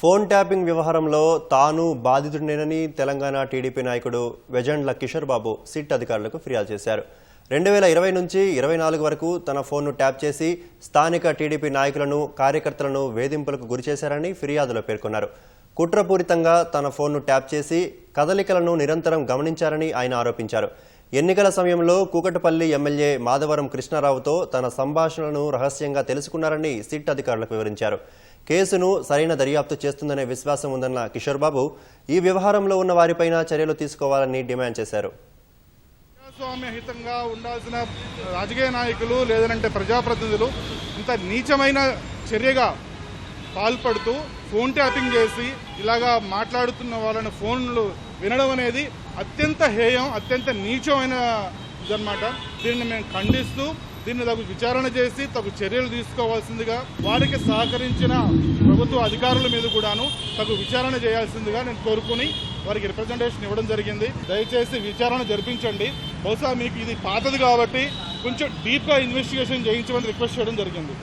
Phone tapping వ్యవహారంలో తాను బాధితుడినేనని Telangana TDP నాయకుడు వెజండ్ల కిషోర్ బాబు సిట్ అధికారులకు ఫిర్యాదు చేశారు. రెండు వేల ఇరవై నుంచి ఇరవై నాలుగు వరకు తన ఫోన్ను ట్యాప్ చేసి స్థానిక టీడీపీ నాయకులను కార్యకర్తలను వేధింపులకు గురిచేశారని ఫిర్యాదులో పేర్కొన్నారు. కుట్రపూరితంగా తన ఫోన్ను ట్యాప్ చేసి కదలికలను నిరంతరం గమనించారని ఆయన ఆరోపించారు. ఎన్నికల సమయంలో కూకటపల్లి ఎమ్మెల్యే మాధవరం కృష్ణారావుతో తన సంభాషణలను రహస్యంగా తెలుసుకున్నారని సిట్ అధికారులకు వివరించారు. కేసును సరైన దర్యాప్తు చేస్తుందనే విశ్వాసం ఉందన్న కిషోర్ బాబు ఈ వ్యవహారంలో ఉన్న వారిపైన చర్యలు తీసుకోవాలని డిమాండ్ చేశారు. ప్రజాస్వామ్యహితంగా ఉండాల్సిన రాజకీయ నాయకులు లేదంటే ప్రజాప్రతినిధులు ఇంత నీచమైన చర్యగా పాల్పడుతూ ఫోన్ ట్యాపింగ్ చేసి ఇలాగా మాట్లాడుతున్న వాళ్ళని ఫోన్లు వినడం అనేది అత్యంత హేయం అత్యంత నీచమైన ఇదన్నమాట దీన్ని మేము ఖండిస్తూ దీన్ని తగు విచారణ చేసి తగు చర్యలు తీసుకోవాల్సిందిగా వారికి సహకరించిన ప్రభుత్వ అధికారుల మీద కూడాను తగు విచారణ చేయాల్సిందిగా నేను కోరుకుని వారికి రిప్రజెంటేషన్ ఇవ్వడం జరిగింది. దయచేసి విచారణ జరిపించండి. బహుశా మీకు ఇది పాతది కాబట్టి కొంచెం డీప్గా ఇన్వెస్టిగేషన్ చేయించమని రిక్వెస్ట్ చేయడం జరిగింది.